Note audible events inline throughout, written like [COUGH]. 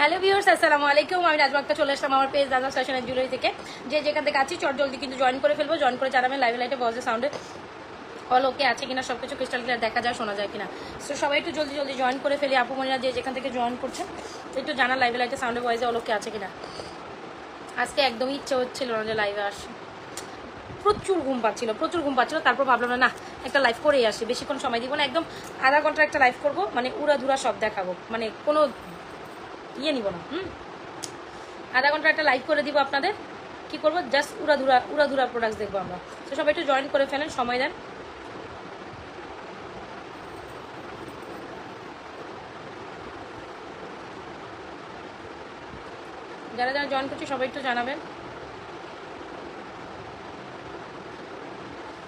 Hello viewers, আসসালামু আলাইকুম। আমি রাজবাগটা চলে আসলাম আমার পেজ দাদা ফ্যাশনের জুয়েলারি থেকে। যে যেখান থেকে আছি, চট জলদি কিন্তু জয়েন করে ফেলব। জয়েন করে জানাবেন লাইভ লাইটে বজে সাউন্ডে অল ওকে আছে কিনা সব কিছু ক্রিস্টাল ক্লিয়ার দেখা যায়, শোনা যায় কিনা। সো সবাই একটু জলদি জলদি জয়েন করে ফেলি। আপু, মনিরা যে যেখান থেকে জয়েন করছেন, একটু জানা লাইভ লাইটে সাউন্ডে ভয়েসে অল ওকে আছে কিনা। আজকে একদমই ইচ্ছে হচ্ছিল না যে লাইভে আসি। প্রচুর ঘুম পাচ্ছিল, প্রচুর ঘুম পাচ্ছিল। তারপর ভাবলাম না একটা লাইভ করেই আসি। বেশিক্ষণ সময় দিব না। একদম আধা ঘণ্টার একটা লাইভ করব মানে উড়াধুরা সব দেখাবো। মানে কোনো ইয়ে নিব না, হুম? আধা ঘণ্টা একটা লাইভ করে দিব আপনাদের। কি করব? জাস্ট উড়াধুরা উড়াধুরা প্রোডাক্টস দেখব আমরা। তো সবাই একটু জয়েন করে ফেলেন, সময় দেন। যারা যারা জয়েন করছে, সবাই একটু জানাবেন।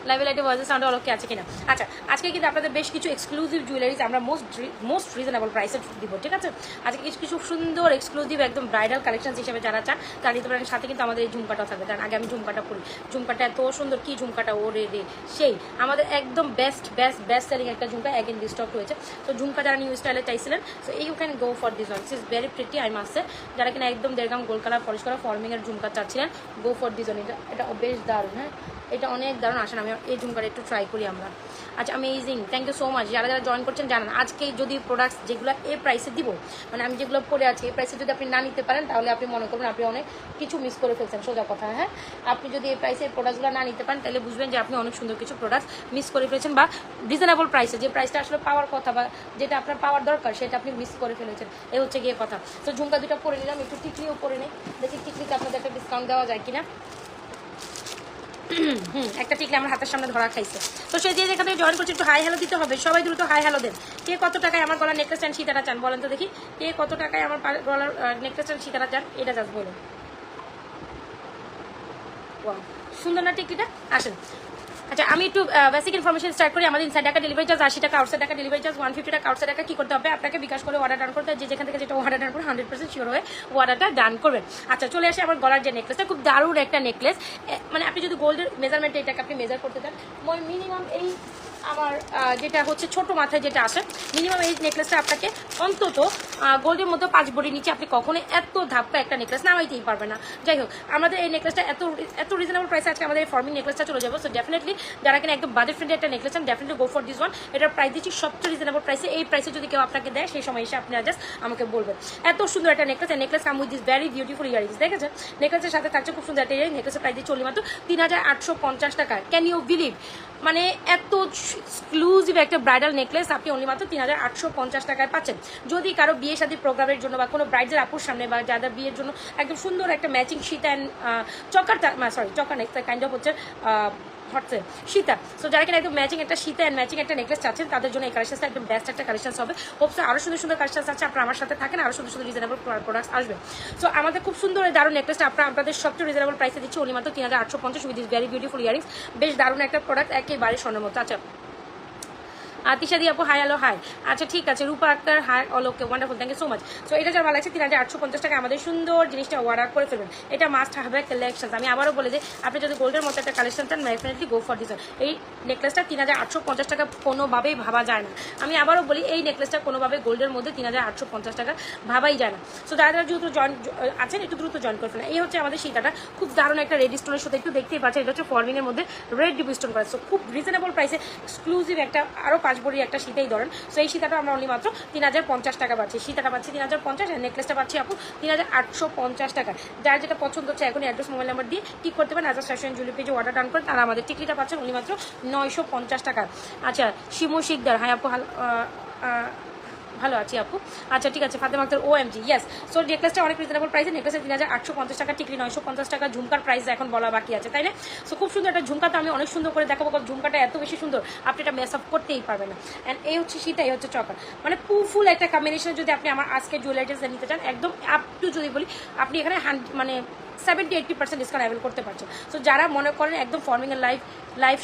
লাইভে লাইটে ভয়েসের সাউন্ড অলকে আছে কিনা? আচ্ছা আজকে কিন্তু আপনাদের বেশ কিছু এক্সক্লুসিভ জুয়েলারিজ আমরা মোস্ট মোস্ট রিজনেবল প্রাইসে দিব, ঠিক আছে? আজকে কিছু কিছু সুন্দর এক্সক্লুসিভ একদম ব্রাইডাল কালেকশন হিসেবে যারা চান, তারা নিতে পারেন। সাথে কিন্তু আমাদের এই ঝুমকাটাও থাকবে। কারণ আগে আমি ঝুমকাটা পরি ঝুমকাটা এত সুন্দর। কি ঝুমকাটা? ও রে রে সেই। আমাদের একদম বেস্ট বেস্ট বেস্ট সেলিং একটা ঝুমকা অ্যাগেন স্টক হয়েছে তো ঝুমকা যারা নিউ স্টাইলে চাইছিলেন so you can go for this one is very pretty I মাসে যারা কিনা একদম দেড়গাম গোল কালার পলিশ করা ফর্মিংয়ের ঝুমকা চাচ্ছিলেন গো ফর দিস ওয়ান এটা এটা বেশ দারুণ হ্যাঁ? এটা অনেক দারুণ। আসেন, আমি এই ঝুমকাটা একটু ট্রাই করি আমরা। আচ্ছা amazing thank you so much যারা যারা জয়েন করছেন, জানান। আজকে যদি প্রোডাক্টস যেগুলো এই প্রাইসে দিব মানে আমি যেগুলো পরে আছি এই প্রাইসে যদি আপনি না নিতে পারেন, তাহলে আপনি মনে করবেন আপনি অনেক কিছু মিস করে ফেলছেন। সোজা কথা হ্যাঁ? আপনি যদি এই প্রাইসে প্রোডাক্টসগুলো না নিতে পারেন, তাহলে বুঝবেন যে আপনি অনেক সুন্দর কিছু প্রোডাক্টস মিস করে ফেলেছেন বা রিজনেবল প্রাইসে যে প্রাইসটা আসলে পাওয়ার কথা বা যেটা আপনার পাওয়ার দরকার, সেটা আপনি মিস করে ফেলেছেন। এই হচ্ছে গিয়ে কথা। তো ঝুমকা দুটো পরে নিলাম, একটু টিকলিও পরে নিই। দেখি টিকলিতে আপনাদের একটা ডিসকাউন্ট দেওয়া যায় কিনা। একটা টিকলে আমার হাতের সামনে ধরা খাইছে। তো সে যে যেখানে জয়েন করছে, একটু হাই হ্যালো দিতে হবে। সবাই দ্রুত হাই হ্যালো দেন। কে কত টাকায় আমার গলার নেকলেস চান সীতারা চান বলেন তো দেখি। কে কত টাকায় আমার গলার নেকলেস চান সীতারা চান? এটা জাস্ট বলুন। সুন্দর না টিকিটা আসেন। আচ্ছা আমি একটু বেসিক ইনফরমেশন স্টার্ট করি। আমাদের ইনসাইড টাকা ডেলিভারি চার্জ আশি টাকা আউটসাইড টাকা ডেলিভারি চার্জ ওয়ান ফিফটি টাকা আউটসাইড টাকা কী করতে হবে? আপনাকে বিকাশ করে অর্ডার ডান করতে হবে যেখান থেকে যেটা অর্ডার ডান করে হান্ড্রেড পার্সেন্ট শিওর হয়ে অর্ডারটা ডান করবেন আচ্ছা চলে আসে আমার গলার যে নেকলেসটা খুব দারুণ একটা নেকলেস মানে আপনি যদি গোল্ডের মেজারমেন্টে এটাকে আপনি মেজার করতে চান মিনিমাম এই আমার যেটা হচ্ছে ছোট মাথায় যেটা আসে মিনিমাম এই নেকলেসটা আপনাকে অন্তত গোল্ডের মধ্যে পাঁচ বড়ি নিচে আপনি কখনো এত ধাপ্পা একটা নেকলেস নামাইতেই পারবেন না। যাই হোক, আমাদের এই নেকলেসটা এত এত রিজনেবল প্রাইসে আজকে আমাদের এই ফর্মিং নেকলেসটা চলে যাব। সো ডেফিনেটলি যারা কিনা একদম বাজেট ফ্রেন্ডলি একটা নেকলেস চান definitely go for this one এটার প্রাইস দিচ্ছি সবচেয়ে রিজনেবল প্রাইসে এই প্রাইসে যদি কেউ আপনাকে দেয়, সেই সময় এসে আপনি জাস্ট আমাকে বলবেন। এত সুন্দর একটা necklace necklace come with this very beautiful earrings দেখেছেন? নেকলেসের সাথে থাকছে খুব সুন্দর একটা ইয়ারিং নেকলেসের প্রাইস দিয়ে চলি মাত্র তিন হাজার আটশো পঞ্চাশ টাকা। ক্যান ইউ বিলিভ মানে এত এক্সক্লুসিভ একটা ব্রাইডাল নেকলেস আপনি অনলি মাত্র তিন হাজার আটশো পঞ্চাশ টাকায় পাচ্ছেন। যদি কারও বিয়ে শাদী প্রোগ্রামের জন্য বা কোনো ব্রাইডের আপুর সামনে বা যাদের বিয়ের জন্য একদম সুন্দর একটা matching set and choker sorry choker next kind of হচ্ছে সীতা। সো যারা একদম ম্যাচিং একটা সীতা অ্যান্ড ম্যাচিং একটা নেকলেস তাদের জন্য এই একদম একটা হবে। আরও সুন্দর সুন্দর আছে আমার সাথে থাকেন আরও সুন্দর সুন্দর আসবে। সো আমাদের খুব সুন্দর দারুণ নেকলেসটা আপনাদের সবচেয়ে রিজনেবল প্রাইসে দিচ্ছি অনলি মাত্র তিন হাজার আটশো পঞ্চাশ with is very beautiful earrings বেশ দারুণ একটা প্রোডাক্ট একেবারে স্বর্ণের মতো। আচ্ছা আতিশা দি আপু হাই আলো হাই আচ্ছা ঠিক আছে, Rupa Akter hi all okay wonderful thank you so much so এটা যার ভালো লাগছে, তিন হাজার আটশো পঞ্চাশ টাকা আমাদের সুন্দর জিনিসটা অর্ডার করে ফেলবেন। এটা মাস্ট হবে কালেকশন আমি আবারও বলে যে, আপনি যদি গোল্ডের মতো একটা কালেকশন চান ডেফিনেটলি গো ফর দিস এই নেকলেসটা তিন হাজার আটশো পঞ্চাশ টাকা কোনোভাবেই ভাবা যায় না। আমি আবারও বলি, এই নেকলেসটা কোনোভাবে গোল্ডের মধ্যে তিন হাজার আটশো পঞ্চাশ টাকা ভাবাই যায় না। সো যারা যারা দ্রুত জয়েন আছেন, একটু দ্রুত জয়েন করে ফেলেন। এই হচ্ছে আমাদের সীতাটা। খুব দারুণ একটা রেড স্টোনের সাথে একটু দেখতেই পাচ্ছেন, এটা হচ্ছে ফর্মিংয়ের মধ্যে রেড ডিপ স্টোন করা। সো খুব রিজনেবল প্রাইসে এক্সক্লুসিভ একটা আরও পাঁচ বড়ি একটা সীতাই ধরেন সো এই সীতাটা আমরা অনলি মাত্র তিন হাজার পঞ্চাশ টাকা পাচ্ছি। সীতাটা পাচ্ছি তিন হাজার পঞ্চাশ আর নেকলেসটা পাচ্ছি আপু তিন হাজার আটশো পঞ্চাশ টাকা। যার যেটা পছন্দ হচ্ছে এখন অ্যাড্রেস মোবাইল নাম্বার দিয়ে ঠিক করতে পারেন আজাদ ফ্যাশন জুলি পেজে অর্ডার ডান করেন তারা আমাদের টিকিটটা পাচ্ছেন অনলি মাত্র নয়শো পঞ্চাশ টাকা। আচ্ছা শিমু শিকদার হ্যাঁ আপু, হাল ভালো আছি আপু। আচ্ছা ঠিক আছে, Fatema Akter O M G yes so নেকলেসটা অনেক রিজনেবল প্রাইসে নেকলেসে তিন হাজার আটশো পঞ্চাশ টাকা টিকলি নয়শো পঞ্চাশ টাকা, ঝুমকার প্রাইস এখন বলা বাকি আছে, তাই না? সো খুব সুন্দর একটা ঝুমকা তো আমি অনেক সুন্দর করে দেখাবো, কারণ ঝুমকাটা এত বেশি সুন্দর, আপনি এটা মেস আপ করতেই পারবেন না। অ্যান্ড এই হচ্ছে এই হচ্ছে চকার। মানে ফুল একটা কম্বিনেশন যদি আপনি আমার আজকে জুয়েলারিটা নিতে চান, একদম আপ টু যদি বলি, আপনি এখানে মানে seventy eighty percent discount avail করতে পারছ সো যারা মনে করেন একদম ফর্মিং এর life life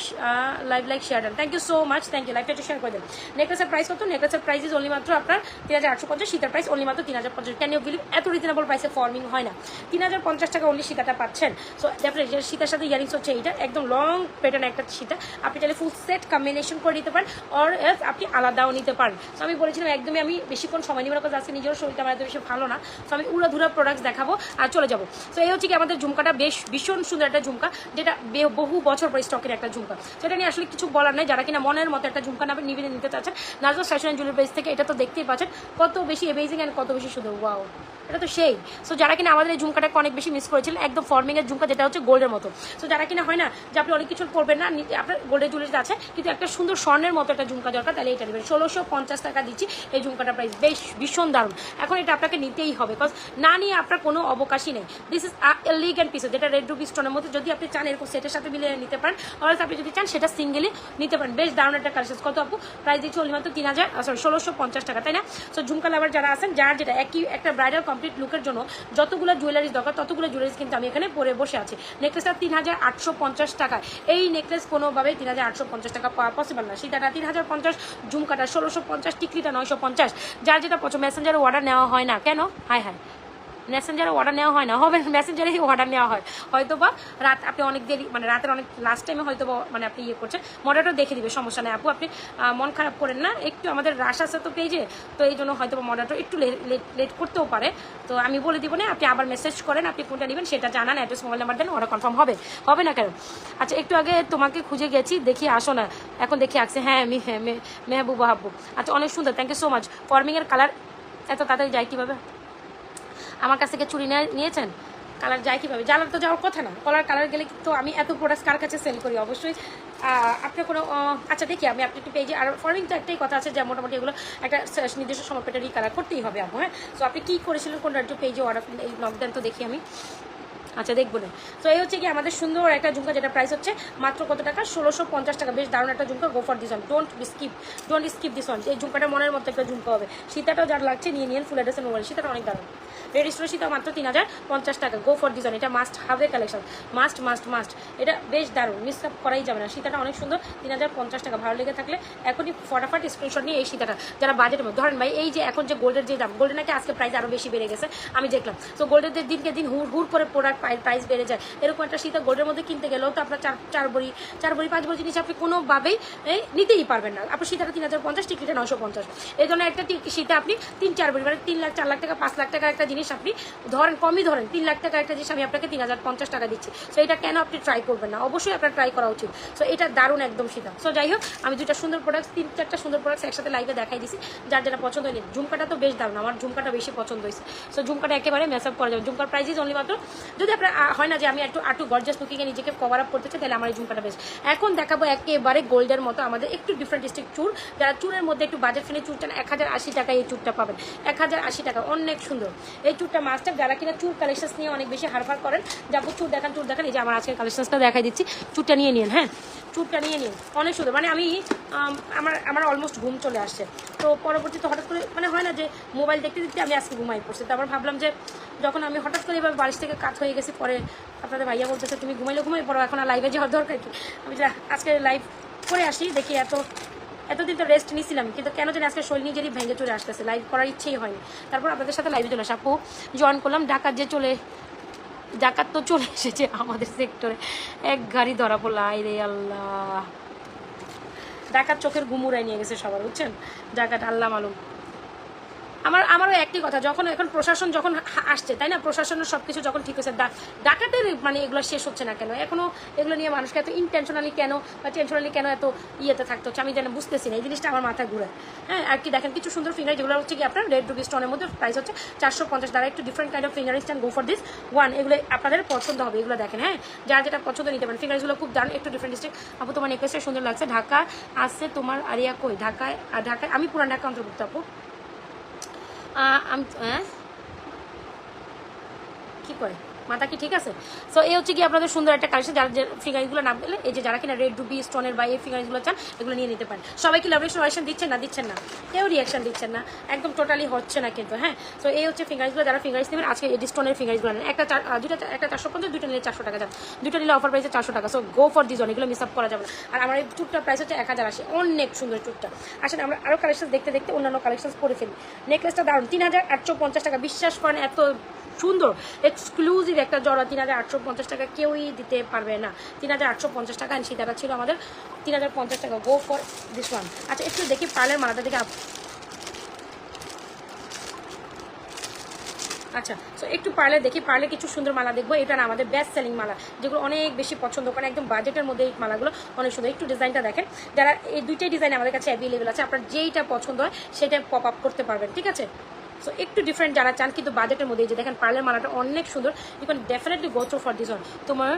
live like share done thank you so much thank you লাইফটা একটু শেয়ার করে দেন। নেকলেসের প্রাইস কত? নেকলেসের প্রাইস ইজ অনলি মাত্র আপনার তিন হাজার আটশো পঞ্চাশ, সীতার প্রাইস অনলি মাত্র তিন হাজার পঞ্চাশ। ক্যান ইউ বিলিভ এত রিজনেবল প্রাইসে ফর্মিং হয় না। তিন হাজার পঞ্চাশ টাকা অনলি সীতাটা পাচ্ছেন। সো ডেফিনেটলি সীতার সাথে ইয়ারিংস হচ্ছে এইটা, একদম লং প্যাটার্ন একটা সীতা। আপনি চাইলে ফুল সেট কম্বিনেশন করে নিতে পারেন অর এলস আপনি আলাদাও নিতে পারেন। সো আমি বলেছিলাম একদমই আমি বেশিক্ষণ সময় নিব না কারণ আজকে নিজের শরীরটা আমার এত বেশি ভালো না। সো আমি উড়াধুরা প্রোডাক্টস দেখাবো আর চলে যাব। সো এই হচ্ছে কি আমাদের ঝুমকাটা বেশ ভীষণ সুন্দর একটা ঝুমকা, যেটা বহু বছর পরে স্টকের একটা ঝুমকা। সেটা নিয়ে আসলে কিছু বলার নেই, যারা কিনা মনের মতো একটা ঝুমকা নামে নিবেদন নিতে চাচ্ছেন। নাজমা ফ্যাশন জুয়েলারি প্রাইস থেকে এটা তো দেখতেই পাচ্ছেন, কত বেশি এমেজিং অ্যান্ড কত বেশি সুন্দর ওয়াও এটা তো সেই। সো যারা কিনা আমাদের এই ঝুমকাটাকে অনেক বেশি মিস করেছিলেন, একদম ফর্মিংয়ের ঝুমকা, যেটা হচ্ছে গোল্ডের মতো। সো যারা কিনা হয় না যে আপনি অনেক কিছু পড়বেন না, নি- আপনার গোল্ডের জুয়েলারি আছে, কিন্তু একটা সুন্দর স্বর্ণের মতো একটা ঝুমকা দরকার, তাহলে এটা নেবেন। ষোলোশো পঞ্চাশ টাকা দিচ্ছি, এই ঝুমকাটা প্রাইস বেশ ভীষণ দারুণ। এখন এটা আপনাকে নিতেই হবে বিকজ না নিয়ে আপনার কোনো অবকাশই নেই। দিস ইজ এলিগেন্ট পিস যেটা রেড রুবি স্টোনের মধ্যে যদি আপনি চান, এরকম সেটের সাথে মিলিয়ে নিতে পারেন। অর্থাৎ আপনি যদি চান, সেটা সিঙ্গেলি নিতে পারেন। বেশ দারুণ একটা কালেকশন কত আপু? প্রাইস দিচ্ছি অনলি মাত্র তিন হাজার সরি ষোলোশো পঞ্চাশ টাকা, তাই না? সো ঝুমকা লাভার যারা আছেন, যার যেটা একই একটা ব্রাইডাল কমপ্লিট লুকের জন্য যতগুলো জুয়েলারিজ দরকার, ততগুলো জুয়েলারিজ কিন্তু আমি এখানে পরে বসে আছি। নেকলেসটা তিন হাজার আটশো পঞ্চাশ টাকা। এই নেকলেস কোনোভাবেই তিন হাজার আটশো পঞ্চাশ টাকা পাওয়া পসিবল না। সীতাটা তিন হাজার পঞ্চাশ ঝুমকাটা ষোলোশো পঞ্চাশ, টিকলিটা নয়শো পঞ্চাশ। যার যেটা পছন্দ মেসেঞ্জারে অর্ডার নেওয়া হয় না। কেন? হাই হাই মেসেঞ্জারে অর্ডার নেওয়া হয় না। হবে মেসেঞ্জারে অর্ডার নেওয়া হয়। হয়তো বা রাত আপনি অনেক দেরি মানে রাতের অনেক লাস্ট টাইমে হয়তো বা মানে আপনি ইয়ে করছেন। মডারও দেখে দিবে, সমস্যা নেই আপু। আপনি মন খারাপ করেন না। একটু আমাদের রাশ আছে তো পেজে, তো এই জন্য হয়তো বা মডারটা একটু লেট লেট করতেও পারে। তো আমি বলে দিব না, আপনি আবার মেসেজ করেন, আপনি কোনটা নেবেন, সেটা জানান অ্যাড্রেস মোবাইল নাম্বার দেন অর্ডার কনফার্ম হবে। হবে না কেন? আচ্ছা একটু আগে তোমাকে খুঁজে গেছি, দেখি আসো না। এখন দেখি আসছে হ্যাঁ আমি হ্যাঁ মেহবুবা হাব্বু আচ্ছা অনেক সুন্দর থ্যাংক ইউ সো মাচ ফর্মিংয়ের কালার এত তাড়াতাড়ি যায় কীভাবে? আমার কাছ থেকে চুরি নিয়ে- নিয়েছেন? কালার যায় কীভাবে? জ্বালার তো যাওয়ার কথা না। কলার কালার গেলে তো আমি এত প্রোডাক্ট কার কাছে সেল করি? অবশ্যই আপনার কোনো আচ্ছা দেখি আমি আপনি একটু পেজে আর ফর্মিং তো একটাই কথা আছে যে মোটামুটি এগুলো একটা নির্দিষ্ট সময় পেটে কালার করতেই হবে আমার হ্যাঁ? সো আপনি কী করেছিলেন কোনটা একটু পেজে অর্ডার এই লকডাউন তো দেখি আমি। আচ্ছা দেখব না। তো এই হচ্ছে কি আমাদের সুন্দর একটা ঝুমকা, যেটা প্রাইস হচ্ছে মাত্র কত টাকা? ষোলোশো পঞ্চাশ টাকা। বেশ দারুণ একটা ঝুমকা। Go for this one don't skip don't skip this one এই ঝুমকাটা মনের মতো একটা ঝুমকা হবে। সীতাটাও যার লাগছে, নিয়ে নিন ফুল অ্যাড্রেসের মোবাইল সীতাটা অনেক দারুণ। রেডি স্টোর সীতা মাত্র তিন হাজার পঞ্চাশ টাকা। গো ফর দিস ওয়ান এটা must have collection must must must এটা বেশ দারুণ। মিস আপ করাই যাবে না। সীতাটা অনেক সুন্দর। তিন হাজার পঞ্চাশ টাকা। ভালো লেগে থাকলে এখনই ফটাফট স্ক্রিনশট নিয়ে এই সীতাটা, যারা বাজেটের মধ্যে ধরেন ভাই, এই যে এখন যে গোল্ডের যে দাম গোল্ডের নাকি আজকে প্রাইস আরও বেশি বেড়ে গেছে। আমি দেখলাম। তো গোল্ডের দিনকে দিন হুড় হুড় করে প্রোডাক্ট প্রাইস বেড়ে যায়। এরকম একটা সীতা গোল্ডের মধ্যে কিনতে গেলেও তো আপনার চার চার বড়ি চার বড়ি, পাঁচ বড়ি জিনিস আপনি কোনোভাবেই নিতেই পারবেন না। আপনার সীতাটা তিন হাজার পঞ্চাশ, টিকিটে নশো পঞ্চাশ। এই ধরনের একটা সীতা আপনি তিন, চার বড়ি মানে তিন লাখ, চার লাখ টাকা, পাঁচ লাখ টাকার একটা জিনিস আপনি ধরেন, কমই ধরেন, তিন লাখ টাকার একটা জিনিস আমি আপনাকে তিন হাজার পঞ্চাশ টাকা দিচ্ছি। সো এটা কেন আপনি ট্রাই করবেন না? অবশ্যই আপনার ট্রাই করা উচিত। সো এটা দারুণ একদম সীতা। সো যাই হোক, আমি দুইটা সুন্দর প্রোডাক্ট তিন, চারটা সুন্দর প্রোডাক্টস একসাথে লাইভে দেখাই দিছি। যার যেটা পছন্দ হয়নি। ঝুমকাটা তো বেশ দারুণ। আমার ঝুমকাটা বেশি পছন্দ হয়েছে। সো ঝুমকাটা একেবারে মেসআপ করা যাবে। ঝুমকার প্রাইস ইজ অনলি মাত্র যদি আপনার হয় না যে আমি একটু আটু গর্জাস লুকিংয়ে নিজেকে কভার আপ করতে চাই, তাহলে আমার এই ঝুমকাটা বেশ এখন দেখাবো একেবারে গোল্ডের মতো আমাদের একটু ডিফারেন্ট ডিস্ট্রিক্ট চুর। যারা চুরের মধ্যে একটু বাজেট ফ্রেন্ডলি চুর চান, এক হাজার আশি টাকায় এই চুরটা পাবেন। এক হাজার আশি টাকা, অনেক সুন্দর। এই চুরটা মাস্টার যারা কিনা চুর কালেকশন নিয়ে অনেক বেশি হারফার করেন, যাব চুর দেখান চুর দেখান, এই যে আমার আজকের কালেকশনসটা দেখাই দিচ্ছি। চুরটা নিয়ে নিন হ্যাঁ? চুরটা নিয়ে নিন। অনেক সুন্দর। মানে আমি আমার আমার অলমোস্ট ঘুম চলে আসছে। তো পরবর্তীতে হঠাৎ করে মানে হয় না যে মোবাইল দেখতে দেখতে আমি আজকে ঘুমাই পড়ছি। তো আবার ভাবলাম যে যখন আমি হঠাৎ করে এবার বাড়ি থেকে কাত হয়ে গেছি, পরে আপনাদের ভাইয়া বলতেছে, তুমি ঘুমাইলে ঘুমাই পড়ো, এখন আর লাইভে যাওয়ার দরকার কি? আমি যে, আজকে লাইভ করে আসি, দেখি এত, এতদিন তো রেস্ট নিয়েছিলাম কিন্তু কেন জানি আজকে শরীর নিজেরই ভেঙে চলে আসতেছে লাইভ করার ইচ্ছেই হয়নি। তারপর আপনাদের সাথে লাইভে চলে আসা। আপু জয়েন করলাম ডাকাত যে চলে ডাকাত তো চলে এসেছে আমাদের সেক্টরে এক গাড়ি ধরা পড়ল আই রে আল্লাহ। ডাকাত চোখের ঘুমুরাই নিয়ে গেছে সবার, বুঝছেন? ডাকাত আল্লাহ মালুম। আমার, আমারও একটি কথা, যখন এখন প্রশাসন যখন আসছে, তাই না? প্রশাসনের সব কিছু যখন ঠিক হচ্ছে ডা- ডাকাতের মানে এগুলো শেষ হচ্ছে না কেন? এখনও এগুলো নিয়ে মানুষকে এত ইনটেনশনালি কেন বা টেনশনালি কেন এত ইয়েতে থাকতে হচ্ছে? আমি যেন বুঝতেছি না, এই জিনিসটা আমার মাথায় ঘুরে। হ্যাঁ আর কি দেখেন, কিছু সুন্দর ফিঙ্গার যেগুলো হচ্ছে কি আপনার রেড রুবি স্টোনের মধ্যে প্রাইস হচ্ছে চারশো পঞ্চাশ দ্বারা একটু different kind of finger ring stand go for this one এগুলো আপনাদের পছন্দ হবে, এগুলো দেখেন হ্যাঁ? যার যেটা পছন্দ নিতে পারেন ফিঙ্গারগুলো খুব দারুণ, একটু ডিফারেন্ট ডিস্ট্রিক্ট আপু, তোমার নেকলেসটা সুন্দর লাগছে, ঢাকা আসছে তোমার আরিয়া কই? ঢাকায় ঢাকায়, আমি পুরান ঢাকা অন্তর্ভুক্ত, আপু। আমি হ্যাঁ? কি করে? মাথা কি ঠিক আছে? সো এই হচ্ছে কি আপনাদের সুন্দর একটা কালেকশন যারা যে ফিগারগুলো না পেলে এই যে যারা কিনা রেড রুবি স্টোনের বা এই ফিগারগুলো চান, এগুলো নিয়ে নিতে পারেন। সবাই কি লাভেশন রিয়াকশন দিচ্ছেন না? দিচ্ছেন না। কেউ রিয়াকশন দিচ্ছেন না। একদম টোটালি হচ্ছে না কিন্তু হ্যাঁ? সো এই হচ্ছে ফিঙ্গারিজগুলো যারা ফিঙ্গারিজ নেবেন, আজকে এডি স্টোনের ফিঙ্গারিজগুলো নেন একটা চার- দুটা একটা চারশো পঞ্চাশ দুটো নিলে চারশো টাকা যান দুটো নিলে অফার প্রাইসে চারশো টাকা। সো গো ফর দিস এগুলো মিস আপ করা যাবে আর আমার এই টুকটার প্রাইস হচ্ছে এক হাজার আশি। অনেক সুন্দর টুকটা আসলে আমরা আরও কালেকশন দেখতে দেখতে অন্যান্য কালেকশন করে ফেলি। নেকলেসটা দারুণ তিন হাজার আটশো পঞ্চাশ টাকা। বিশ্বাস করেন, এত সুন্দর এক্সক্লুসিভ একটা জড়া। তিন হাজার আটশো পঞ্চাশ টাকা কেউই দিতে পারবে না। তিন হাজার আটশো পঞ্চাশ টাকা অ্যান্ড সেটা ছিল আমাদের তিন হাজার পঞ্চাশ টাকা। গো ফর দিস ওয়ান আচ্ছা একটু দেখি পার্লের মালাটা দেখে আচ্ছা সো একটু পার্লে দেখি। পার্লে কিছু সুন্দর মালা দেখব। এটা না, আমাদের বেস্ট সেলিং মালা। যেগুলো অনেক বেশি পছন্দ করেন একদম বাজেটের মধ্যে এই মালাগুলো অনেক সুন্দর। একটু ডিজাইনটা দেখেন। যারা এই দুইটাই ডিজাইন আমাদের কাছে অ্যাভেলেবেল আছে, আপনার যেইটা পছন্দ হয়, সেটা পপ আপ করতে পারবেন, ঠিক আছে? সো একটু ডিফারেন্ট যারা চান, কিন্তু বাজেটের মধ্যে যে দেখেন পার্লের মালাটা অনেক সুন্দর। You can definitely go through for this one তোমার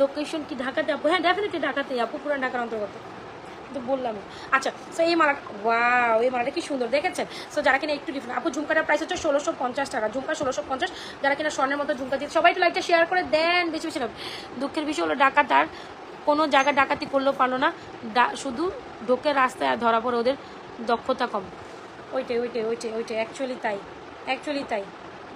লোকেশন কি? ঢাকাতে আপু? হ্যাঁ ডেফিনেটলি ঢাকাতে আপু, পুরান ঢাকার অন্তর্গত। তো বললাম আচ্ছা সো এই মালা ওয়াও এই মালাটা কি সুন্দর, দেখেছেন? সো যারা কিনা একটু ডিফারেন্ট আপু, ঝুমকাটার প্রাইস হচ্ছে ষোলোশো পঞ্চাশ টাকা। ঝুমকা ষোলোশো পঞ্চাশ, যারা কিনা স্বর্ণের মতো ঝুমকা দিয়ে সবাই একটু লাইকটা শেয়ার করে দেন, বেশি বেশি দুঃখের বিষয় হলো ডাকাতার কোনো জায়গা ডাকাতি করলেও পারল না। শুধু ঢোকে রাস্তায় আর ধরা পড়ে ওদের দক্ষতা কম। ওইটাই ওইটাই ওইটাই ওইটাই। অ্যাকচুয়ালি তাই অ্যাকচুয়ালি তাই।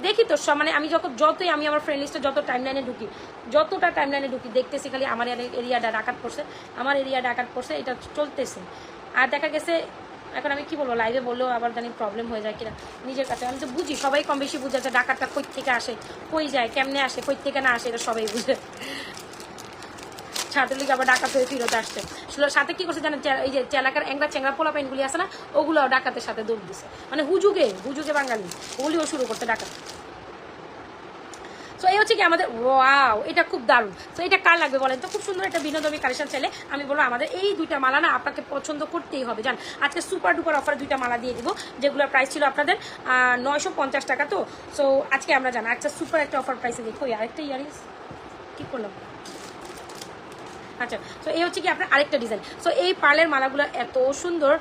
দেখি তো মানে আমি যখন যতই আমি আমার ফ্রেন্ড লিস্টে যত টাইম লাইনে ঢুকি, যতটা টাইম লাইনে ঢুকি, দেখতেছি খালি আমার এরিয়াটা ডাকাত পড়ছে, আমার এরিয়া ডাকাত পড়ছে, এটা চলতেছে। আর দেখা গেছে, এখন আমি কি বলব লাইভে বললেও আবার জানি প্রবলেম হয়ে যায় কিনা, নিজের কাছে। আমি তো বুঝি, সবাই কম বেশি বুঝে যে ডাকাতটা কই থেকে আসে, কই যায়, কেমনে আসে কই থেকে না আসে, এটা সবাই বুঝে। ছাত্রলীগ আবার ডাকাত হয়ে ফিরত আসছে। সাথে কি করছে জানেন এই যে চেলাকার এংরা চেংরা পোলা পাইনগুলি আছে না ওগুলো ডাকাতের সাথে দৌড় দিছে। মানে হুজুগে হুজুগে বাঙালি, ওগুলিও শুরু করতে ডাকাত। সো এই হচ্ছে কি আমাদের ওয়াও এটা খুব দারুণ। তো এটা কার লাগবে বলেন তো? খুব সুন্দর একটা বিনোদনী কালেকশন চাইলে আমি বলব আমাদের এই দুইটা মালা না আপনাকে পছন্দ করতেই হবে। জান, আজকে সুপার ডুপার অফার দুইটা মালা দিয়ে দিব, যেগুলোর প্রাইস ছিল আপনাদের নয়শো পঞ্চাশ টাকা তো। সো আজকে আমরা জানা আচ্ছা সুপার একটা অফার প্রাইসে দেখো আরেকটা ইয়ারিংস, কি করলাম? আচ্ছা তো এই হচ্ছে কি আপনার আরেকটা ডিজাইন সো এই পার্লের মালাগুলো এত সুন্দর।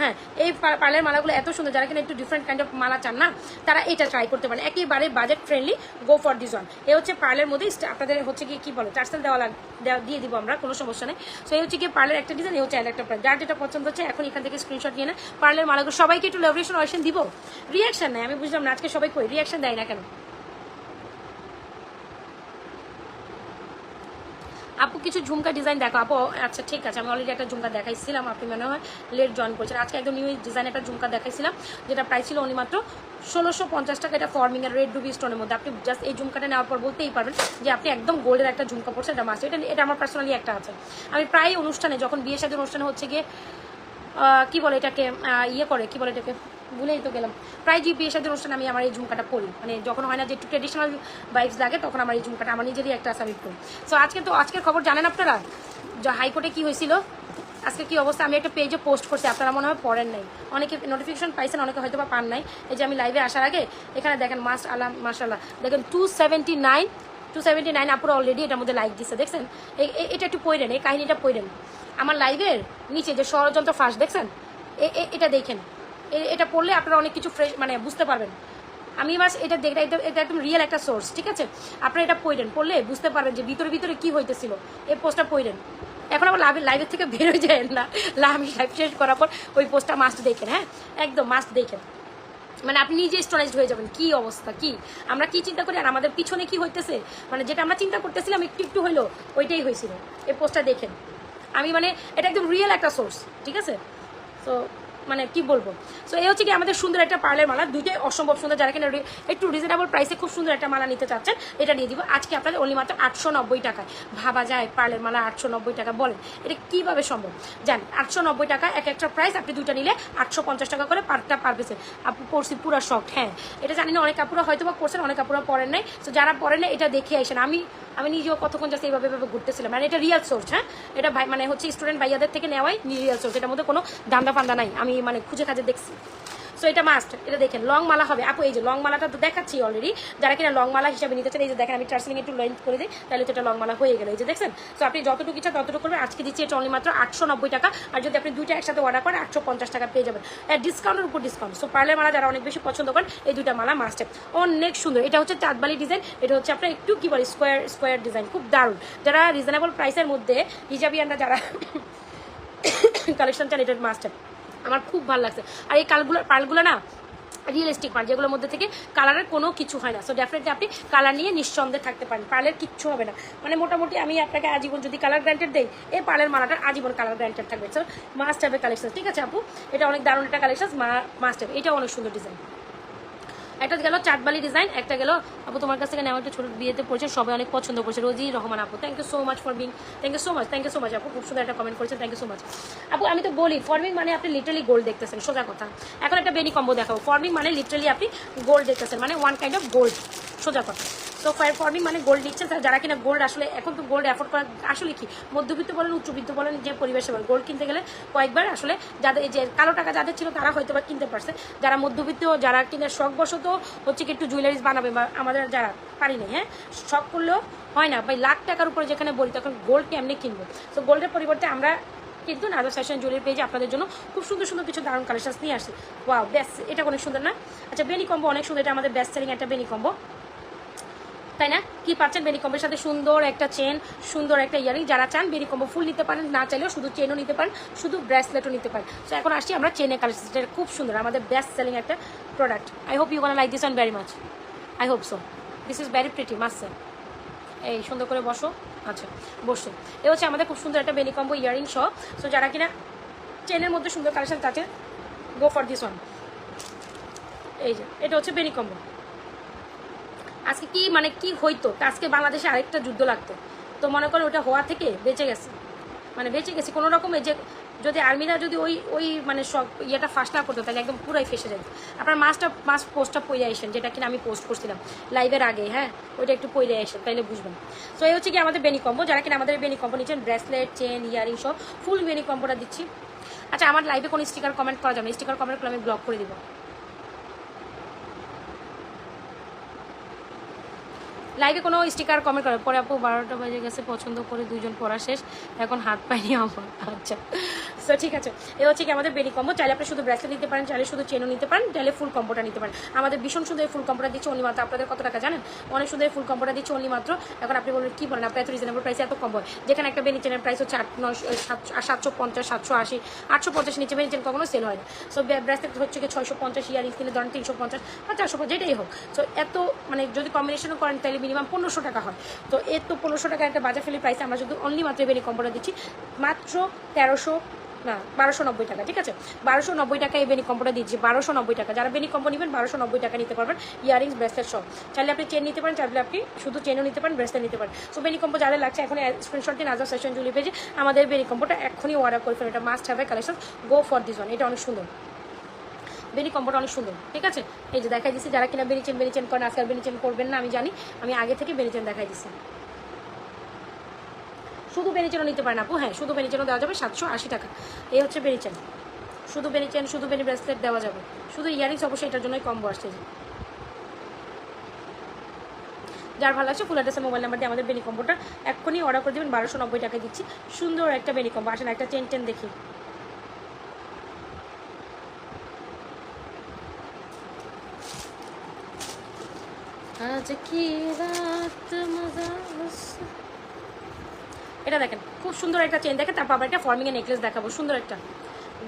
হ্যাঁ এই পার্লের মালাগুলো এত সুন্দর, যারা কিনা একটু ডিফারেন্ট কাইন্ড অফ মালা চান না, তারা এটা ট্রাই করতে পারেন। একেবারে budget friendly go for this one এ হচ্ছে পার্লের মধ্যে আপনাদের হচ্ছে কি কি বলে চার্সেল দেওয়া লাগ দিয়ে দিব আমরা, কোনো সমস্যা নেই। সো এই হচ্ছে কি পার্লের একটা ডিজাইন এই হচ্ছে একটা প্রাইস যার যেটা পছন্দ হচ্ছে, এখন এখান থেকে স্ক্রিনশট নিয়ে নেন। পার্লের মালাগুলো সবাইকে একটু লেভরেশন ওয়েশন দিব। রিয়াকশন নেই, আমি বুঝলাম না, আজকে সবাই কই? রিয়াকশন দেয় না কেন? আপু, কিছু ঝুমকা ডিজাইন দেখো। আপু আচ্ছা ঠিক আছে, আমি অলরেডি একটা ঝুমকা দেখাইছিলাম, আপনি মনে হয় লেট জয়েন করেছেন। আজকে একদম নিউ ডিজাইন একটা ঝুমকা দেখাইছিলাম, যেটা প্রাইস ছিল উনি মাত্র ষোলোশো পঞ্চাশ টাকা। এটা ফর্মিং এর রেড রুবি স্টোনের মধ্যে। আপনি জাস্ট এই ঝুমকাটা নেওয়ার পর বলতেই পারবেন যে আপনি একদম গোল্ডের একটা ঝুমকা পড়ছে এটা মাস্ট এটা এটা আমার পার্সোনালি একটা আছে। আমি প্রায় অনুষ্ঠানে, যখন বিয়ে শাদীর অনুষ্ঠানে হচ্ছে গিয়ে কি বলে এটাকে ইয়ে করে, কি বলে এটাকে? ভুলেই তো গেলাম। প্রায় যে বিয়ে সাথে অনুষ্ঠানে আমি আমার এই ঝুমকাটা পরি। মানে যখন হয় না যে একটু ট্রেডিশনাল ভাইবস লাগে, তখন আমার এই ঝুমকাটা আমার নিজেরই একটা আছে পরি। সো আজকে তো আজকের খবর জানেন আপনারা? যা হাইকোর্টে কি হয়েছিল? আজকে কি অবস্থা? আমি একটা পেজে পোস্ট করছি, আপনারা মনে হয় পড়েন নাই। অনেকে নোটিফিকেশন পাইছেন, অনেকে হয়তো বা পান নাই। এই যে আমি লাইভে আসার আগে, এখানে দেখেন, মাস আল্লাহ মাসাল্লাহ দেখেন two seventy nine two seventy nine আপুরা অলরেডি এটার মধ্যে লাইক দিচ্ছে দেখছেন? এটা একটু পড়েন, এই কাহিনিটা পড়েন। আমার লাইভের নিচে যে ষড়যন্ত্র ফাঁস, দেখছেন? এটা দেখেন। এটা পড়লে আপনারা অনেক কিছু ফ্রেশ মানে বুঝতে পারবেন। আমি বাস এটা দেখে এটা একদম রিয়েল একটা সোর্স ঠিক আছে? আপনারা এটা পড়েন, পড়লে বুঝতে পারবেন যে ভিতরে ভিতরে কি হইতেছিল। এই পোস্টটা পড়েন। এখন আবার লাভের লাইভের থেকে বের হয়ে যায় না। আমি লাইভ শেষ করার পর ওই পোস্টটা মাস্ট দেখেন হ্যাঁ? একদম মাস্ট দেখেন। মানে আপনি নিজে স্টোরাইজ হয়ে যাবেন, কি অবস্থা, কি? আমরা কি চিন্তা করি আর আমাদের পিছনে কি হইতেছে? মানে যেটা আমরা চিন্তা করতেছিলাম একটু একটু হইল, ওইটাই হয়েছিল এই পোস্টটা দেখেন। আমি মানে এটা একদম রিয়েল একটা সোর্স ঠিক আছে? তো মানে কি বলব? সো এই হচ্ছে কি আমাদের সুন্দর একটা পার্লের মালা, দুইটাই অসম্ভব সুন্দর। যারা কিনা একটু রিজনেবল প্রাইসে খুব সুন্দর একটা মালা নিতে চাচ্ছেন, এটা দিয়ে দিব। আজকে আপনাদের অনলি মাত্র আটশো নব্বই টাকায়। ভাবা যায় পার্লের মালা আটশো নব্বই টাকা বলেন। এটা কীভাবে সম্ভব? জান আটশো নব্বই টাকা এক একটা প্রাইস আপনি দুইটা নিলে আটশো পঞ্চাশ টাকা করে পারটা পার পিসের আপনি পড়ছি পুরো শখ হ্যাঁ। এটা জানি না, অনেক কাপুরা হয়তো বা করছেন অনেক কাপুরা পড়েন নাই। সো যারা পড়েন না এটা দেখে আসেন। আমি আমি নিজেও কতক্ষণ জাস্ট এইভাবে এভাবে ঘুরতেছিলাম। মানে এটা রিয়াল সোর্স হ্যাঁ? এটা ভাই মানে হচ্ছে স্টুডেন্ট ভাইয়াদের থেকে নেওয়াই রিয়াল সোর্স এটার মধ্যে কোনো দান্দা ফান্দা নাই। আমি মানে খুঁজে খাজে দেখছি। সো এটা মাস্ট এটা দেখেন লং মালা হবে। আপু, এই যে লং মালাটা তো দেখাচ্ছি অলরেডি যারা কিনা লং মালা হিসাবে নিতে চান, এই যে দেখেন, আমি টার্সিলিং একটু লেন্থ করে দিই, তাহলে তো এটা লং মালা হয়ে গেল। এই যে দেখছেন? সো আপনি যতটুকু ইচ্ছা ততটুকু করবেন। আজকে দিচ্ছি এটা অনলি মাত্র আটশো নব্বই টাকা। আর যদি আপনি দুইটা একসাথে অর্ডার করেন, আটশো পঞ্চাশ টাকা পেয়ে যাবেন। ডিসকাউন্টের উপর ডিসকাউন্ট সো পার্লের মালা যারা অনেক বেশি পছন্দ করেন, এই দুইটা মালা মাস্টে অনেক সুন্দর। এটা হচ্ছে চাঁদবালি ডিজাইন এটা হচ্ছে আপনার একটু কি বলে স্কোয়ার স্কোয়ার ডিজাইন খুব দারুণ। যারা রিজনেবল প্রাইসের মধ্যে হিজাবিয়ানরা যারা [COUGHS] কালেকশন চান এটা মাস্টার আমার খুব ভালো লাগছে। আর এই কালগুলো পালগুলো না রিয়েলিস্টিক পার যেগুলোর মধ্যে থেকে কালারের কোনো কিছু হয় না। সো ডেফিনেটলি আপনি কালার নিয়ে নিঃসন্দেহে থাকতে পারেন। পার্লের কিচ্ছু হবে না। মানে মোটামুটি আমি আপনাকে আজীবন যদি কালার গ্রান্টেড দেই, এই পার্লের মালাটা আজীবন কালার গ্রান্টেড থাকবে। সো মাস্ট হবে কালেকশন ঠিক আছে আপু? এটা অনেক দারুণ একটা কালেকশন মাস্ট হবে এটা অনেক সুন্দর ডিজাইন একটা গেল চাটবালি ডিজাইন একটা গেল, আপু, তোমার কাছ থেকে নেওয়া একটা ছোট বিয়েতে পড়ছে, সবাই অনেক পছন্দ করছে, রোজি রহমান আপু thank you so much for being thank you so much thank you so much আপু, খুব সুন্দর একটা কমেন্ট করেছে থ্যাংক ইউ সো মাচ আপু, আমি তো বলি ফর্মিং মানে আপনি লিটারালি গোল্ড দেখতেছেন, সোজা কথা। এখন একটা বেনি কম্বো দেখাবো। ফর্মিং মানে লিটারালি আপনি গোল্ড দেখতেছেন মানে ওয়ান কাইন্ড অফ গোল্ড সোজা কথা। তো ফায়ার ফর্মিং মানে গোল্ড নিচ্ছে যারা কিনা গোল্ড আসলে এখন তো গোল্ড অ্যাফোর্ড করা, আসলে কি? মধ্যবিত্ত বলেন, উচ্চবিত্ত বলেন, যে পরিবেশে বলেন গোল্ড কিনতে গেলে কয়েকবার আসলে যাদের যে কালো টাকা যাদের ছিল, তারা হয়তো বা কিনতে পারছে। যারা মধ্যবিত্ত, যারা কিনা শখবশত হচ্ছে কি একটু জুয়েলারিজ বানাবে বা আমাদের যারা পারি না হ্যাঁ? শখ করলেও হয় না। ভাই, লাখ টাকার উপরে যেখানে বলি, তখন গোল্ড কেমনি কিনবো। তো গোল্ডের পরিবর্তে আমরা কিন্তু নাজার ফ্যাশন জুয়েলারি পেজে আপনাদের জন্য খুব সুন্দর সুন্দর কিছু দারুণ কালেকশন নিয়ে আসি ওয়াও বেস্ট এটা অনেক সুন্দর না? আচ্ছা বেনি কম্বো অনেক সুন্দর, এটা আমাদের বেস্ট সেলিং একটা বেনি কম্বো তাই না? কি পাচ্ছেন? বেনি কম্বোর সাথে সুন্দর একটা চেন সুন্দর একটা ইয়ারিং যারা চান বেনি কম্বো ফুল নিতে পারেন, না চাইলেও শুধু চেনও নিতে পারেন, শুধু ব্রেসলেটও নিতে পারেন। সো এখন আসছি আমরা চেনে কালেকশন এটা খুব সুন্দর, আমাদের বেস্ট সেলিং একটা product I hope you like this very much I hope so this is very pretty much এই, সুন্দর করে বসো। আচ্ছা বসো। এ হচ্ছে আমাদের খুব সুন্দর একটা বেনি কম্বো ইয়ারিং সহ। সো যারা কিনা চেনের মধ্যে সুন্দর কালেকশন আছে গো ফর দিস ওয়ান এই যে, এটা হচ্ছে বেনি কম্বো। আজকে কি মানে কি হইতো? আজকে বাংলাদেশে আরেকটা যুদ্ধ লাগতো। তো মনে করো ওটা হওয়া থেকে বেঁচে গেছে। মানে বেঁচে গেছে। কোনো রকম যে যদি আর্মিরা যদি ওই ওই মানে সব ইয়েটা ফার্স্ট না করতো, তাহলে একদম পুরাই ফেসে যেত। আপনার মাছটা মাছ পোস্টটা পইরে আসেন, যেটা কিনা আমি পোস্ট করছিলাম। লাইভের আগে হ্যাঁ? ওইটা একটু পইরে আসেন, তাইলে বুঝবেন। তো এই হচ্ছে কি আমাদের বেনি কম্বো যারা কিনা আমাদের বেনি কম্বো নিচ্ছেন ব্রেসলেট চেন ইয়ারিং সব ফুল বেনি কম্বোটা দিচ্ছি। আচ্ছা আমার লাইভে কোনো স্টিকার কমেন্ট করা যাবে স্টিকার কমেন্ট করলে আমি ব্লক করে দিব। লাইভে কোনো স্টিকার কমেন্ট করে। পরে আপু বারোটা বাজে গেছে, পছন্দ করে দুজন পড়া শেষ। এখন হাত পাইনি আমার আচ্ছা। সো ঠিক আছে। এ হচ্ছে কি আমাদের বেরি কম্বো চাইলে আপনি শুধু ব্রেসলেট নিতে পারেন, চাইলে শুধু চেনও নিতে পারেন, চাইলে ফুল কম্বোটা নিতে পারেন। আমাদের ভীষণ সুন্দর ফুল কম্বোটা দিচ্ছে অনলি মাত্র। আপনাদের কত টাকা জানেন? অনেক সুন্দর ফুল কম্বোটা দিচ্ছে অনলি মাত্র। এখন আপনি বলবেন, কি বলেন? আপনার এত রিজনেবল প্রাইসে এত কম্বো যেখানে একটা বেনি চেনের প্রাইস হচ্ছে আট নশো সাতশো পঞ্চাশ, সাতশো আশি, আটশো পঞ্চাশ নিচে বেনি চেন কখনো সেল হয় না সো ব্রেসলেট হচ্ছে কি ছয়শো পঞ্চাশ ইয়ারিংস কিনে ধরেন তিনশো পঞ্চাশ বা চারশো পঞ্চাশ, যেটাই হোক। সো এত মানে যদি কম্বিনেশনও করেন, তাহলে মিনিমাম পনেরোশো টাকা হয়। তো এর তো পনেরোশো টাকা একটা বাজার ফেলি প্রাইসে আমরা যদি অনলি মাত্র বেনি কম্বোটা দিচ্ছি, মাত্র তেরোশো, না, বারোশো নব্বই টাকা, ঠিক আছে? বারোশো নব্বই টাকা এই বেনি কম্বোটা দিচ্ছি, বারোশো নব্বই টাকা। যারা বেনি কম্বো নেবেন, বারোশো নব্বই টাকা নিতে পারবেন। ইয়ারিংস ব্রেসলেট সব চাইলে আপনি চেন নিতে পারেন, চাইলে আপনি শুধু চেনও নিতে পারেন ব্রেসলেট নিতে পারেন। সো বেনি কম্বো যাদের লাগছে এখন স্ক্রিনশট দিন সেশন জুলি পেজে আমাদের বেনি কম্বোটা এখনই অর্ডার করে ফেলেন। এটা must have a collection go for this one এটা অনেক সুন্দর। বেনি কম্বোটা অনেক সুন্দর, ঠিক আছে? এই যে দেখাই দিচ্ছি যারা কিনা বেনি চেন বেনি চেন করেন, আজকাল বেনি চেন করবেন না, আমি জানি, আমি আগে থেকে বেনি চেন দেখাই দিচ্ছি শুধু বেনিচেনও নিতে পারেন আপু হ্যাঁ শুধু বেনিচেনও দেওয়া যাবে সাতশো আশি টাকা। এই হচ্ছে বেনিচেন শুধু বেনিচেন শুধু বেনি ব্রেসলেট দেওয়া যাবে। শুধু ইয়ারিংস অবশ্যই এটার জন্যই কম্বো আসছে। যার ভালো লাগছে ফুল অ্যাড্রেসের মোবাইল নাম্বার দিয়ে আমাদের বেনি কম্বোটা এক্ষুনি অর্ডার করে দেবেন, বারোশো নব্বই টাকা দিচ্ছি। সুন্দর একটা বেনি কম্বো, আসেন একটা চেন টেন দেখি। আজ কি রাত মজা এটা দেখেন, খুব সুন্দর একটা চেন দেখেন তারপর আবার একটা ফর্মিং এর নেকলেস দেখাবো, সুন্দর একটা।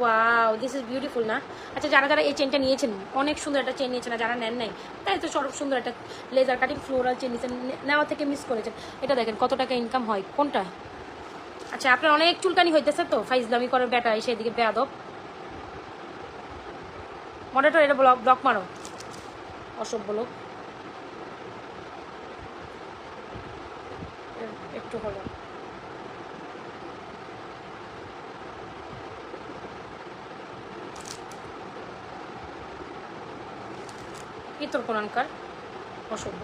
ওয়াও দিস ইজ বিউটিফুল না? আচ্ছা যারা যারা এই চেনটা নিয়েছেন, অনেক সুন্দর একটা চেন নিয়েছেন যারা নেন নাই, তাই তো সরব সুন্দর একটা লেজার কাটিং ফ্লোরাল চেন নিয়েছেন নেওয়া থেকে মিস করেছেন। এটা দেখেন কত টাকা ইনকাম হয়, কোনটা? আচ্ছা আপনার অনেক চুলকানি হইতেছে তো, ফাইজলামি করে বেটা, এসে এদিকে বেয়াদব। মডেটার এটা ব্লক ব্লক মারো। অসভ্য লোক। একটু হলো। ইতর তোর কোরআনকার অসভ্য।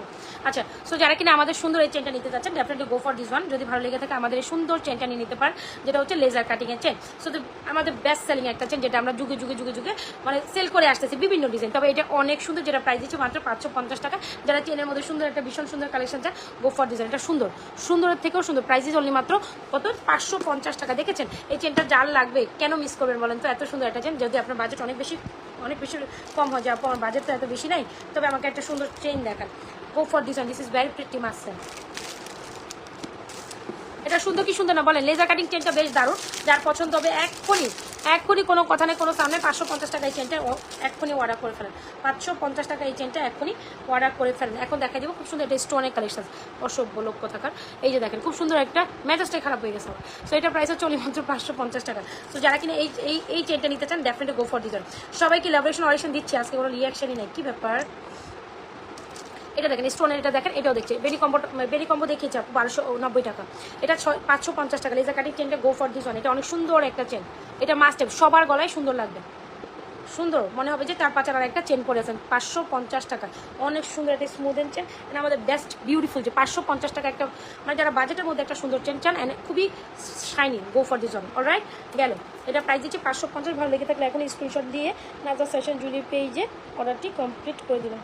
আচ্ছা সো যারা কিনা আমাদের সুন্দর এই চেনটা নিতে চাচ্ছেন definitely go for this one যদি ভালো লেগে থাকে, আমাদের এই সুন্দর চেনটা নিয়ে নিতে পারেন, যেটা হচ্ছে লেজার কাটিং এর চেন সো আমাদের বেস্ট সেলিং একটা চেন যেটা আমরা যুগে যুগে যুগে যুগে মানে সেল করে আসতেছি বিভিন্ন ডিজাইন তবে এটা অনেক সুন্দর, যেটা প্রাইস দিচ্ছে মাত্র পাঁচশো পঞ্চাশ টাকা। যারা চেনের মধ্যে সুন্দর একটা ভীষণ সুন্দর কালেকশন চান গো ফর ডিজাইন এটা সুন্দর। সুন্দরের থেকেও সুন্দর। প্রাইস দিচ্ছে অনলি মাত্র কত? পাঁচশো পঞ্চাশ টাকা। দেখেছেন? এই চেনটা যার লাগবে, কেন মিস করবেন বলেন তো? এত সুন্দর একটা চেন যদি আপনার বাজেট অনেক বেশি অনেক বেশি কম হয় যে আপু, আমার বাজেট তো এত বেশি নাই। তবে আমাকে একটা সুন্দর চেন দেখান। Go for this this is very pretty মাসেন এটা সুন্দর কি সুন্দর না? বলেন লেজার কাটিং চেনটা বেশ দারুণ। যার পছন্দ হবে এক্ষুনি এক্ষুনি কোনো কথা নেই, কোনো সামনে পাঁচশো পঞ্চাশ টাকা এই চেনটা এক্ষুনি অর্ডার করে ফেলেন। পাঁচশো পঞ্চাশ টাকা এই চেনটা এক্ষুনি অর্ডার করে ফেলেন। এখন দেখা যাবে খুব সুন্দর এটা স্টোনের কালেকশন অসভ্য লোক থাকার এই যে দেখেন, খুব সুন্দর একটা ম্যাচেসটাই খারাপ হয়ে গেছে। সো এটা প্রাইস হচ্ছে মাত্র পাঁচশো পঞ্চাশ টাকা। তো যারা কিনা এই এই এই চেনটা নিতে চান ডেফিনেটলি গো ফর ডিজাইন সবাইকে লেবরেশন অরিশন দিচ্ছে। আজকে কোনো রিয়াকশনই নেই। কি ব্যাপার? এটা দেখেন স্টোনের এটা দেখেন, এটাও দেখছে। বেরি কম্বো বেরি কম্বো দেখিয়েছে বারোশো নব্বই টাকা। এটা ছয়, পাঁচশো পঞ্চাশ টাকা। লেজার কাটিং চেনটা গো ফর দিস ওয়ান এটা অনেক সুন্দর একটা চেন এটা মাস্ট সবার গলায় সুন্দর লাগবে। সুন্দর। মনে হবে যে তার পাচার আর একটা চেন পরে আছেন। পাঁচশো পঞ্চাশ টাকা। অনেক সুন্দর একটা স্মুথ এন্ড চেন এটা আমাদের বেস্ট বিউটিফুল যে পাঁচশো পঞ্চাশ টাকা একটা মানে যারা বাজেটের মধ্যে একটা সুন্দর চেন চান, and খুবই shiny go for this one alright গেল। এটা প্রাইস দিচ্ছে পাঁচশো পঞ্চাশ। ভালো লেগে থাকলে এখন স্ক্রিনশট দিয়ে নাজা সেশন জুলি পেজে অর্ডারটি কমপ্লিট করে দিলাম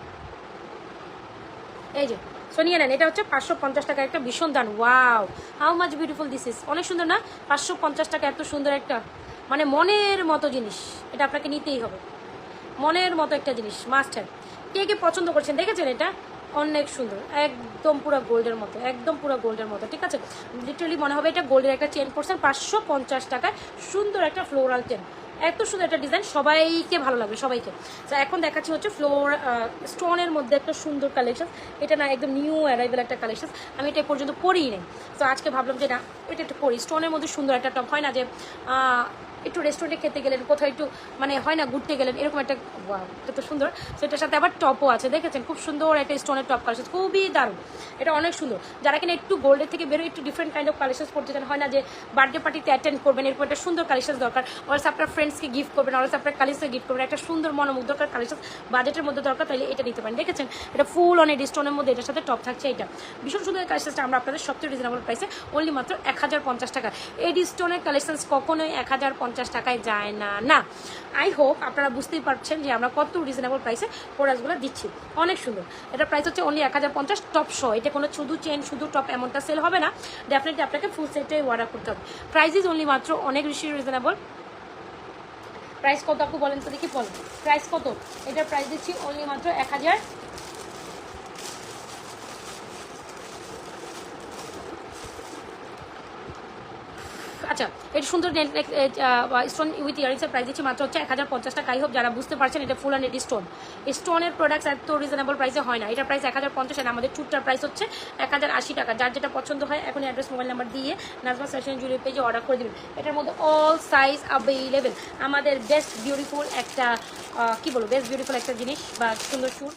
এই যে সো নিয়ে নেন, এটা হচ্ছে পাঁচশো পঞ্চাশ টাকা একটা ভীষণ দান। Wow how much beautiful this is অনেক সুন্দর না? পাঁচশো পঞ্চাশ টাকা এত সুন্দর একটা মানে মনের মতো জিনিস। এটা আপনাকে নিতেই হবে। মনের মতো একটা জিনিস মাস্ট হ্যাভ কে কে পছন্দ করছেন, দেখেছেন এটা? অনেক সুন্দর, একদম পুরো গোল্ডের মতো, একদম পুরো গোল্ডের মতো, ঠিক আছে? লিটারালি মনে হবে এটা গোল্ডের একটা চেন পড়ছেন পাঁচশো পঞ্চাশ টাকায় সুন্দর একটা ফ্লোরাল চেন এত সুন্দর একটা ডিজাইন সবাইকে ভালো লাগবে, সবাইকে। তো এখন দেখাচ্ছি হচ্ছে ফ্লোর স্টোনের মধ্যে একটা সুন্দর কালেকশন এটা না একদম নিউ অ্যারাইভেল একটা কালেকশন আমি এটা পর্যন্ত পরিই নেই। তো আজকে ভাবলাম যে না, এটা একটু পরি স্টোনের মধ্যে সুন্দর একটা টপ হয় না যে একটু রেস্টুরেন্টে খেতে গেলেন, কোথাও একটু মানে হয় না, ঘুরতে গেলেন, এরকম একটা এটা তো সুন্দর। সেটার সাথে আবার টপও আছে, দেখেছেন? খুব সুন্দর একটা স্টোনের টপ কালেকশন খুবই দারুণ। এটা অনেক সুন্দর। যারা কিনা একটু গোল্ডের থেকে বেরোয়, একটু ডিফারেন্ট কাইন্ড অফ কালেকশন করতে চান, হয় না যে বার্থডে পার্টিতে অ্যাটেন্ড করবেন, এরকম একটা সুন্দর কালেকশন দরকার। অলস আপনার ফ্রেন্ডসকে গিফট করবেন অলস আপনার কালেকশন গিফট করবেন, একটা সুন্দর মনোমুগ্ধকর কালেকশন বাজেটের মধ্যে দরকার, তাহলে এটা নিতে পারেন। দেখেছেন? এটা ফুল অনেক স্টোনের মধ্যে এটার সাথে টপ থাকছে এটা। ভীষণ সুন্দর কালেকশনটা আমরা আপনাদের সবচেয়ে রিজনেবল প্রাইসে অনলি মাত্র এক হাজার পঞ্চাশ টাকা। এই স্টোনের কালেকশন কখনোই এক হাজার পঞ্চাশ টাকায় যায় না। না আই হোপ আপনারা বুঝতেই পারছেন যে আমরা কত রিজনেবল প্রাইসে প্রোডাক্টসগুলো দিচ্ছি। অনেক সুন্দর। এটা প্রাইস হচ্ছে অনলি এক হাজার পঞ্চাশ টপ শো এটা কোনো শুধু চেন শুধু টপ এমনটা সেল হবে না। ডেফিনেটলি আপনাকে ফুল সেটটাই অর্ডার করতে হবে। প্রাইস ইজ অনলি মাত্র অনেক বেশি রিজনেবল প্রাইস কত আপু বলেন তো দেখি, বলেন। প্রাইস কত? এটার প্রাইস দিচ্ছি অনলি মাত্র এক হাজার আচ্ছা এটা সুন্দর স্টোন উইথ ইয়ারিংসের প্রাইস দিচ্ছি মাত্র হচ্ছে এক হাজার পঞ্চাশ টাকা। হোপ যারা বুঝতে পারছেন এটা ফুল অ্যান্ড স্টোন স্টোনের প্রোডাক্টস এত রিজনেবল প্রাইসে হয় না। এটা প্রাইস এক হাজার পঞ্চাশ আর আমাদের চুটটার প্রাইস হচ্ছে এক হাজার আশি টাকা। যার যেটা পছন্দ হয়, এখন অ্যাড্রেস মোবাইল নাম্বার দিয়ে নাজমা ফ্যাশন জুয়েলারি পেজে অর্ডার করে দেবেন। এটার মধ্যে অল সাইজ অ্যাভেলেবেল আমাদের বেস্ট বিউটিফুল একটা কি বলব বেস্ট বিউটিফুল একটা জিনিস বা সুন্দর সুর